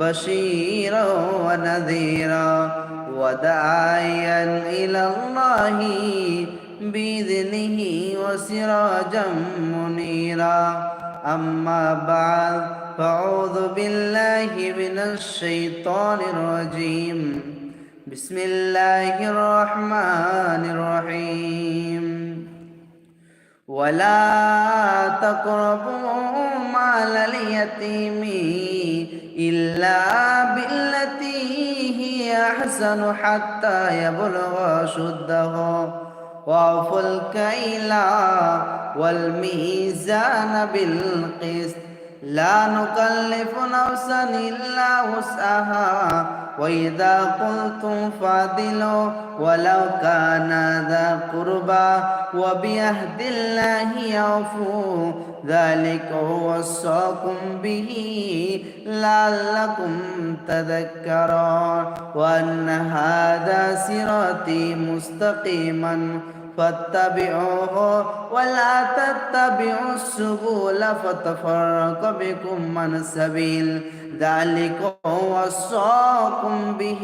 بشيرا ونذيرا وداعيا الى الله باذنه وسراجا منيرا اما بعد فاعوذ بالله من الشيطان الرجيم بسم الله الرحمن الرحيم ولا تقربوا مال اليتيم إلا بالتي هي أحسن حتى يبلغ شده وأوفوا الكيل والميزان بالقسط. لا نكلف نفسا إلا وسعها. وإذا قلتم فاعدلوا ولو كان ذا قربى. وبعهد الله يوفوا ذلك وصاكم به لعلكم تذكرون وأن هذا صراطي مستقيما فاتبعوه ولا تتبعوا السبل فتفرق بكم عن السبيل. ذلك وصاكم به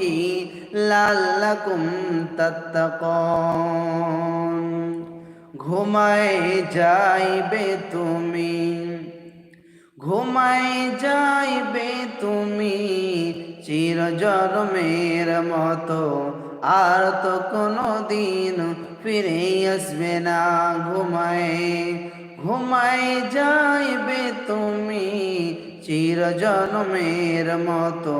لعلكم تتقون. ঘুমায় যাইবে তুমি ঘুমাই যাইবে তুমি চির জন্মের মতো আর তো কোনো দিন ফিরে আসবে না। ঘুমায় ঘুমাই যাইবে তুমি চির জন্মের মতো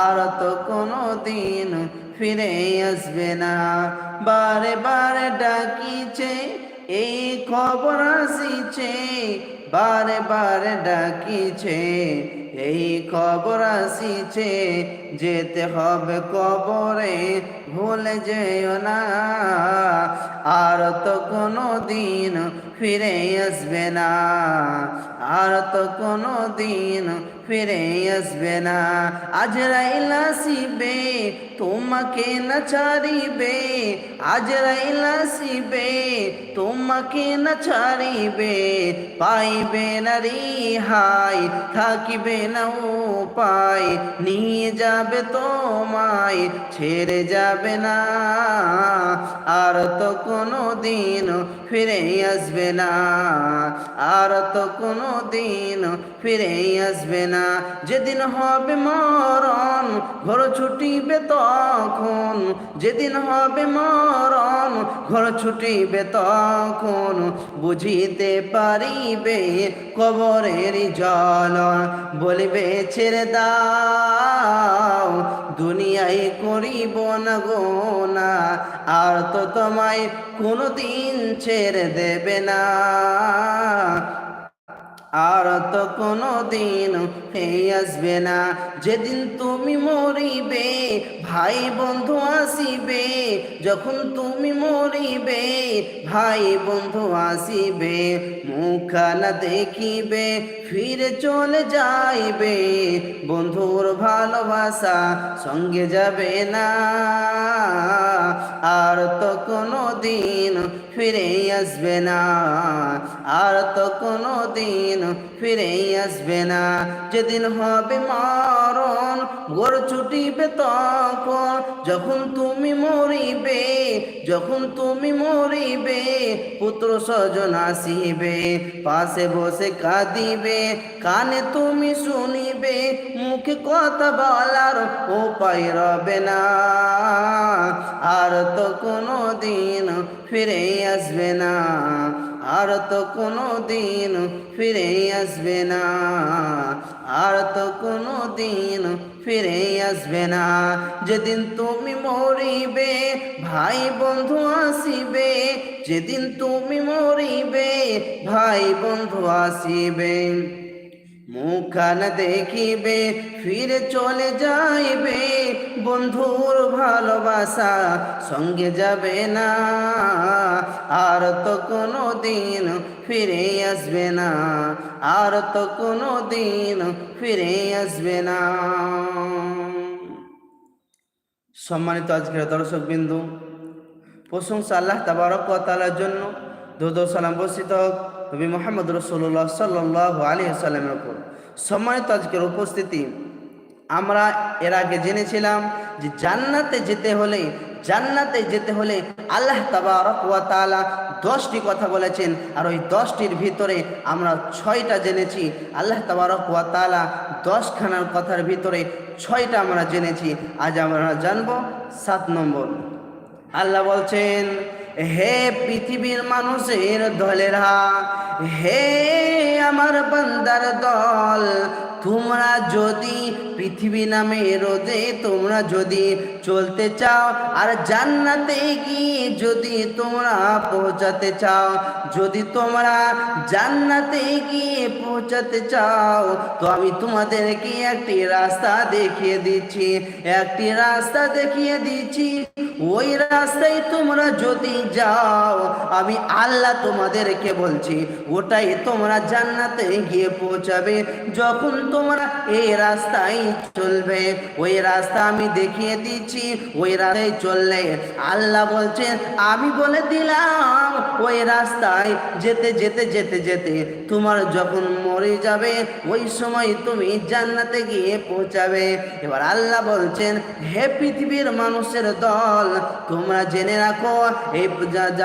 আর তো কোনো দিন ফিরে আসবে না। বারে বারে ডাকিছে, এই খবর আসিছে। বারে বারে ডাকিছে, এই খবর আসিছে। যেতে হবে কবরে, ভুলে যেও না। আর তো কোনো দিন ফিরে আসবে না। আর তো কোনো দিন ফিরে আসবে না। আজ রাইলাসিবে তোমাকে না ছাড়িবে, আজ রাইলাসিবে তোমাকে না পাইবে না রিহাই, থাকিবে না উপায়, নিয়ে যাবে তোমায়, ছেড়ে যাবে না। আর তো কোনো দিন ফিরে আসবে না, আর তো কোনো দিন ফিরে আসবে না। যেদিন হবে মরণ, ঘর ছুটিবে তখন, যেদিন হবে মরণ, ঘর ছুটিবে তখন। বুঝিতে পারিবে কবরের জল, বলিবে, ছেড়ে দাও, দুনিয়ায় করিব না গোনা আর তো তোমায় কোনো দিন ছেড়ে দেবে না। আর তো কোনো দিন ফেয়ে আসবে না। যেদিন তুমি মরিবে, ভাই বন্ধু আসিবে, যখন তুমি মরিবে, ভাই বন্ধু আসিবে মুখানা দেখিবে, ফিরে চলে যাইবে। বন্ধুর ভালোবাসা সঙ্গে যাবে না। আর তো কোনো দিন ফিরে আসবে না। আর তো কোনো দিন ফিরে আসবে না, যেদিন হবে মরণ গোর ছুটিবে তখন। যখন তুমি মরিবে, যখন তুমি মরিবে, পুত্র স্বজন আসিবে, পাশে বসে কাঁদিবে, কানে তুমি শুনিবে, মুখে কথা বলার উপায় রবে না। আর তো কোনো দিন ফিরে আসবে না। আর তো কোনো দিন ফিরে আসবে না। আর তো কোনো দিন ফিরে আসবে না। যেদিন তুমি মরিবে, ভাই বন্ধু আসিবে। যেদিন তুমি মরিবে, ভাই বন্ধু আসিবে। মুখান দেখিবে, ফিরে চলে যাইবে। বন্ধুর ভালোবাসা সঙ্গে যাবে না, আর তো কোনো দিন ফিরে আসবে না, আর তো কোনো দিন ফিরে আসবে না। সম্মানিত আজকের দর্শক বিন্দু, প্রশংসা আল্লাহ তাবারক ওয়া তাআলার জন্য ও সালাম হোক। নবী মোহাম্মদ রসুল্লাহ সাল্লাহ আলী সাল্লামের উপর। সম্মানিত আজকের উপস্থিতি, আমরা এর আগে জেনেছিলাম যে জান্নাতে যেতে হলে, জান্নাতে যেতে হলে আল্লাহ ওয়া দশটি কথা বলেছেন আর ওই দশটির ভিতরে আমরা ছয়টা জেনেছি। আল্লাহ তাআলা দশখানার কথার ভিতরে ছয়টা আমরা জেনেছি। আজ আমরা জানব সাত নম্বর। আল্লাহ বলছেন হে পৃথিবীর মানুষের দলেরা, হে আমার বান্দার দল, তোমরা যদি পৃথিবী নামে রোদে তোমরা যদি চলতে চাও, আর জান্নাতে গিয়ে যদি তোমরা পৌঁছাতে চাও, যদি তোমরা জান্নাতে গিয়ে পৌঁছাতে চাও, তো আমি তোমাদেরকে একটি রাস্তা দেখিয়ে দিচ্ছি, একটি রাস্তা দেখিয়ে দিচ্ছি, ওই রাস্তায় তোমরা যদি যাও, আমি আল্লাহ তোমাদেরকে বলছি, ওটাই তোমরা জান্নাতে গিয়ে পৌঁছাবে। যখন তোমরা এই রাস্তায় চলবে, ওই রাস্তা আমি দেখিয়ে দিচ্ছি, ওই রাস্তায় চললে আল্লাহ বলছেন আমি বলে দিলাম, ওই রাস্তায় যেতে যেতে যেতে যেতে তোমার যখন মরে যাবে, ওই সময় তুমি জান্নাতে গিয়ে পৌঁছাবে। এবার আল্লাহ বলছেন, হে পৃথিবীর মানুষের দল, তোমরা জেনে রাখো, এই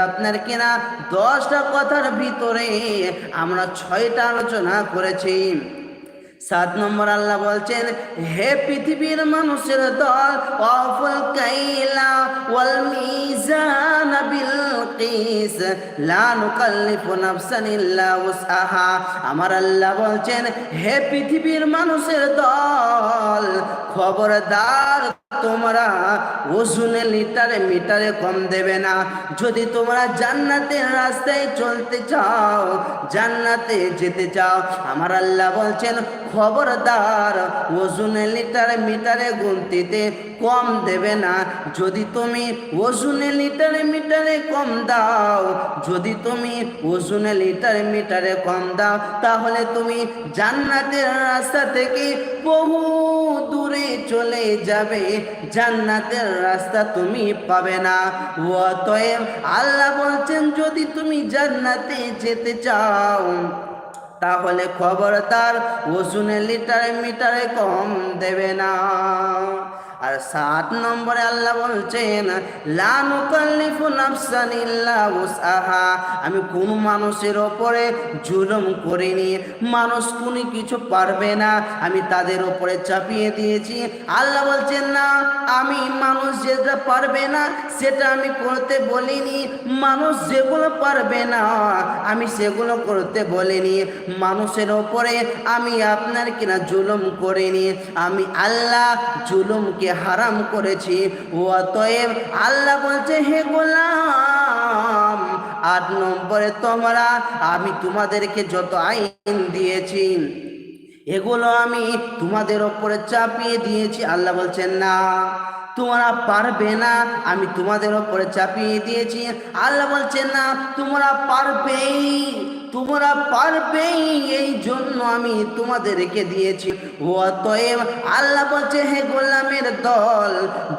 আপনার কিনা দশটা কথার ভিতরে আমরা ছয়টা আলোচনা করেছি। সাত নম্বর আল্লাহ বলছেন, হে পৃথিবীর মানুষের দল, অফুল কাইলা ওয়াল মিজান বিল কিস, লা নুকাল্লিফু নাফসান ইল্লা উসআহা। আমার আল্লাহ বলছেন, হে পৃথিবীর মানুষের দল, খবরদার তোমরা ওজনে লিটারে মিটারে কম দেবে না। যদি তোমরা জান্নাতের রাস্তায় চলতে চাও, জান্নাতে যেতে চাও। আমার আল্লাহ বলছেন খবরদার। ওজনে লিটারে মিটারে গুনতিতে কম দেবে না। যদি তুমি ওজনে লিটারে মিটারে কম দাও, যদি তুমি ওজনে লিটারে মিটারে কম দাও, তাহলে তুমি জান্নাতের রাস্তা থেকে বহু দূরে চলে যাবে। জান্নাতের রাস্তা তুমি পাবে না। অতএব আল্লাহ বলছেন, যদি তুমি জান্নাতে যেতে চাও তাহলে খবরদার ওজনে লিটারে মিটারে কম দেবে না। আর সাত নম্বরে আল্লাহ বলছেন আমি কোন মানুষের ওপরে জুলুম করিনি। মানুষ কোনো কিছু পারবে না। আমি তাদের ওপরে চাপিয়ে দিয়েছি। আল্লাহ বলছেন, না, আমি মানুষ যেটা পারবে না, সেটা আমি করতে বলিনি। মানুষ যেগুলো পারবে না, আমি সেগুলো করতে বলিনি। মানুষের ওপরে আমি আপনার কিনা জুলুম করিনি। আমি আল্লাহ জুলুমকে হারাম করেছি। অতএব আল্লাহ বলছে, হে গোলাম, আট নম্বরে তোমরা, আমি তোমাদেরকে যত আইন দিয়েছি, এগুলো আমি তোমাদের ওপরে চাপিয়ে দিয়েছি। আল্লাহ বলছেন, না, তোমরা পারবে না, আমি তোমাদের ওপরে চাপিয়ে দিয়েছি। আল্লাহ বলছেন, না, তোমরা পারবেই। তোমরা পারবেই, এই জন্য আমি তোমাদেরকে দিয়েছি। অতএব আল্লাহ বলছে, হে গোলামের দল,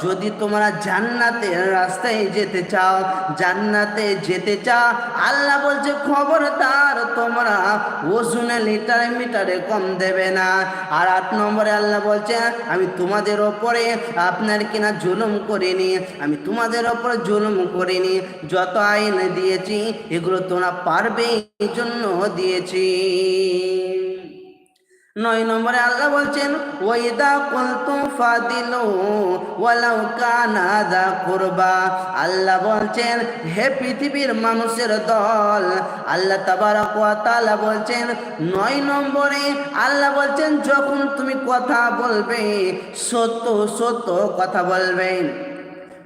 যদি তোমরা জান্নাতের রাস্তায় যেতে চাও, জান্নাতে যেতে চাও, আল্লাহ বলছে, খবরদার, তোমরা ওজনে লিটারে মিটারে কম দেবে না। আর আট নম্বরে আল্লাহ বলছে, আমি তোমাদের ওপরে আপনার কিনা জুলুম করিনি, আমি তোমাদের ওপরে জুলুম করিনি। যত আইন দিয়েছি, এগুলো তোমরা পারবে এই জন্য দিয়েছি। নয় নম্বরে আল্লাহ বলছেন, ওয়াইদা কুলতুম ফাদিলু ওয়ালাউ কানা দা কুরবা। আল্লাহ বলছেন, হে পৃথিবীর মানুষের দল। আল্লাহ তাবারক ওয়া তাআলা বলছেন, নয় নম্বরে আল্লাহ বলছেন, যখন তুমি কথা বলবে, সত্য সত্য কথা বলবেন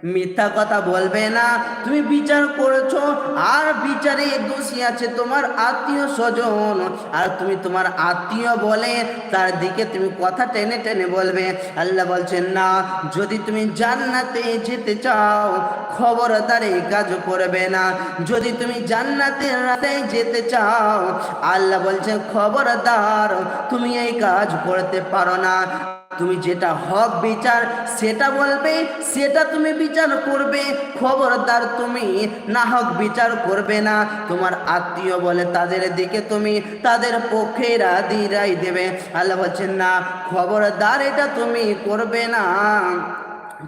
মিথ্যা কথা বলবে না। তুমি বিচার করেছ, আর বিচারে দোষী আছে তোমার আত্মীয় স্বজন। আর তুমি তোমার আত্মীয় বলে তার দিকে তুমি কথা টেনে টেনে বলবে। আল্লাহ বলছেন, না, যদি তুমি জান্নাতে যেতে চাও খবর খবরদার এই কাজ করবে না। যদি তুমি জান্নাতের রাতে যেতে চাও, আল্লাহ বলছেন, খবরদার, তুমি এই কাজ করতে পারো না। তুমি যেটা হক বিচার, সেটা বলবে, সেটা তুমি বিচার করবে। খবরদার তুমি, না হক বিচার করবে না। তোমার আত্মীয় বলে তাদের দিকে তুমি, তাদের পক্ষে রাদি রাই দেবে। আল্লাহ বলছেন, না, খবরদার এটা তুমি করবে না।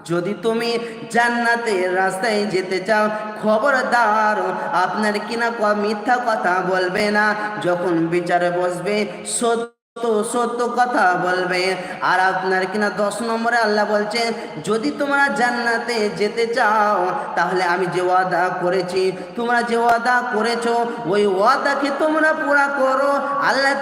যদি তুমি জান্নাতের রাস্তায় যেতে চাও, খবরদার, আপনার কিনা মিথ্যা কথা বলবে না। যখন বিচারে বসবে, সত্য সত্য সত্য কথা বলবে। আর আপনার কিনা দশ নম্বরে আল্লাহ বলছে, যদি তোমরা জান্নাতে যেতে চাও, তাহলে আমি যে ওয়াদা করেছি, তোমরা যে ওয়াদা করেছ, ওই ওয়াদাকে তোমরা পুরা করো। আল্লাহ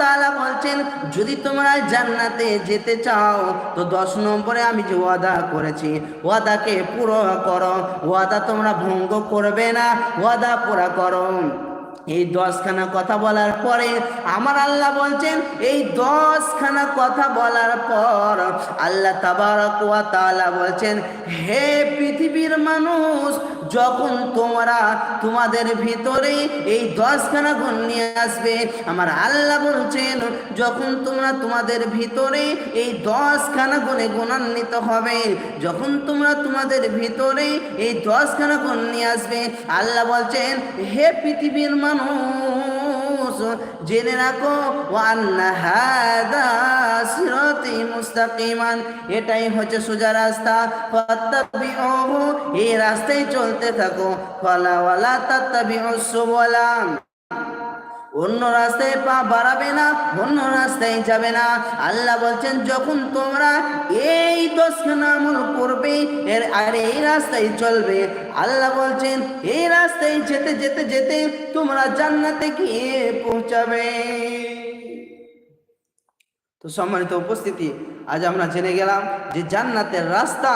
তাআলা বলছেন, যদি তোমরা জান্নাতে যেতে চাও, তো দশ নম্বরে আমি যে ওয়াদা করেছি, ওয়াদাকে পুরো করো। ওয়াদা তোমরা ভঙ্গ করবে না, ওয়াদা পুরা করো। এই দশখানা কথা বলার পরে আমার আল্লাহ বলছেন, এই দশখানা কথা বলার পর আল্লাহ তাবারক ওয়া তাআলা বলছেন, হে পৃথিবীর মানুষ যখন তোমরা তোমাদের ভিতরে এই দশখানা গুণ নিয়ে আসবে, আমার আল্লাহ বলছেন, যখন তোমরা তোমাদের ভিতরে এই দশখানা গুণে গুণান্বিত হবে, যখন তোমরা তোমাদের ভিতরে এই দশখানা গুণ নিয়ে আসবে, আল্লাহ বলছেন, হে পৃথিবীর মানুষ জেনে রাখো সিরাতি মুস্তাকিমান এটাই হচ্ছে সোজা রাস্তা। এই রাস্তায় চলতে থাকো। ফলাওয়ালা ওয়ালা সুবলাম সুবুলা। অন্য রাস্তায় পা বাড়াবে না, অন্য রাস্তায় যাবে না। আল্লাহ বলছেন, যখন তোমরা এই দশখানা আমল করবে, এর আর এই রাস্তায় চলবে। আল্লাহ বলছেন, এই রাস্তায় যেতে যেতে যেতে তোমরা জান্নাতে গিয়ে পৌঁছাবে। তো সম্মানিত উপস্থিতি, আজ আমরা জেনে গেলাম যে জান্নাতের রাস্তা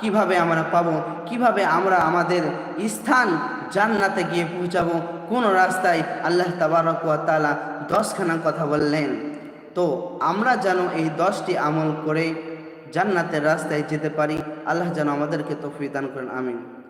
কীভাবে আমরা পাবো? কীভাবে আমরা আমাদের স্থান জান্নাতে গিয়ে পৌঁছাবো? কোন রাস্তায় আল্লাহ তাবারকুয়া তালা দশখানা কথা বললেন? তো আমরা যেন এই দশটি আমল করে জান্নাতের রাস্তায় যেতে পারি, আল্লাহ যেন আমাদেরকে তফিদান দান করেন, আমিন।